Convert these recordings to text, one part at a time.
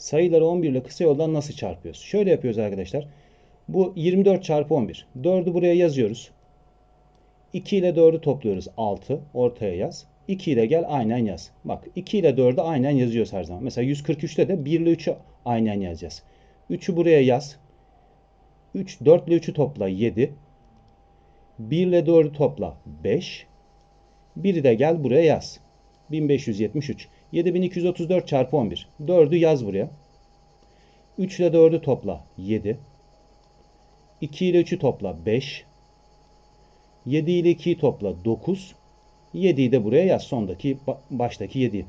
Sayıları 11 ile kısa yoldan nasıl çarpıyoruz? Şöyle yapıyoruz arkadaşlar. Bu 24 çarpı 11. 4'ü buraya yazıyoruz. 2 ile 4'ü topluyoruz. 6. Ortaya yaz. 2 ile gel aynen yaz. Bak 2 ile 4'ü aynen yazıyoruz her zaman. Mesela 143'te de 1 ile 3'ü aynen yazacağız. 3'ü buraya yaz. 3, 4 ile 3'ü topla 7. 1 ile 4'ü topla 5. 1'i de gel buraya yaz. 1573. 7234 çarpı 11. 4'ü yaz buraya. 3 ile 4'ü topla 7. 2 ile 3'ü topla 5. 7 ile 2'yi topla 9. 7'yi de buraya yaz. Sondaki baştaki 7'yi.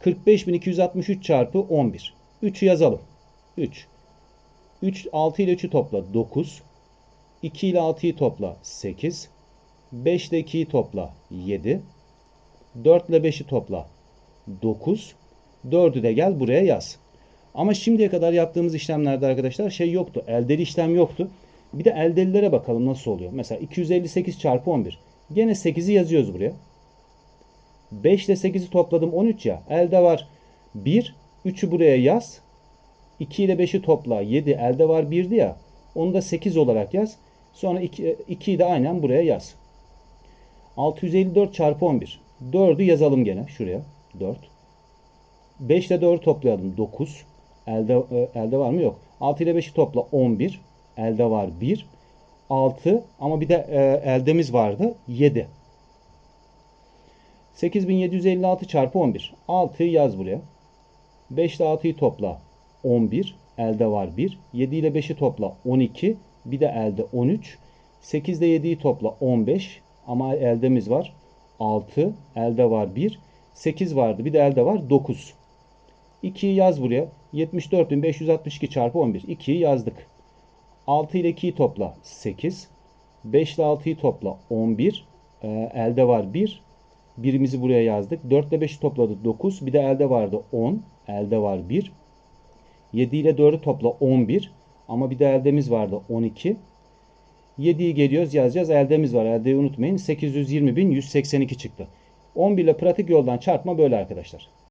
45263 çarpı 11. 3'ü yazalım. 3. 3 6 ile 3'ü topla 9. 2 ile 6'yı topla 8. 5 ile 2'yi topla 7. 4 ile 5'i topla 9. 4'ü de gel buraya yaz. Ama şimdiye kadar yaptığımız işlemlerde arkadaşlar şey yoktu. Eldeli işlem yoktu. Bir de eldelilere bakalım nasıl oluyor. Mesela 258 çarpı 11. Gene 8'i yazıyoruz buraya. 5 ile 8'i topladım 13 ya. Elde var 1. 3'ü buraya yaz. 2 ile 5'i topla 7. Elde var 1'di ya. Onu da 8 olarak yaz. Sonra 2, 2'yi de aynen buraya yaz. 654 çarpı 11. 4'ü yazalım gene şuraya. 4. 5 ile 4'ü toplayalım. 9. Elde, e, elde var mı? Yok. 6 ile 5'i topla 11. Elde var 1. 6 ama bir de e, eldemiz vardı. 7. 8756 çarpı 11. 6'yı yaz buraya. 5 ile 6'yı topla 11. Elde var 1. 7 ile 5'i topla 12. Bir de elde 13. 8 ile 7'yi topla 15. Ama eldemiz var 6. Elde var 1. 8 vardı. Bir de elde var 9. 2'yi yaz buraya. 74.562 çarpı 11. 2'yi yazdık. 6 ile 2'yi topla 8. 5 ile 6'yı topla 11. Ee, elde var 1. Birimizi buraya yazdık. 4 ile 5'i topladık 9. Bir de elde vardı 10. Elde var 1. 7 ile 4'ü topla 11. Ama bir de eldemiz vardı 12. 7'yi geliyoruz yazacağız. Eldemiz var. Eldeyi unutmayın. 820.182 çıktı. 11 ile pratik yoldan çarpma böyle arkadaşlar.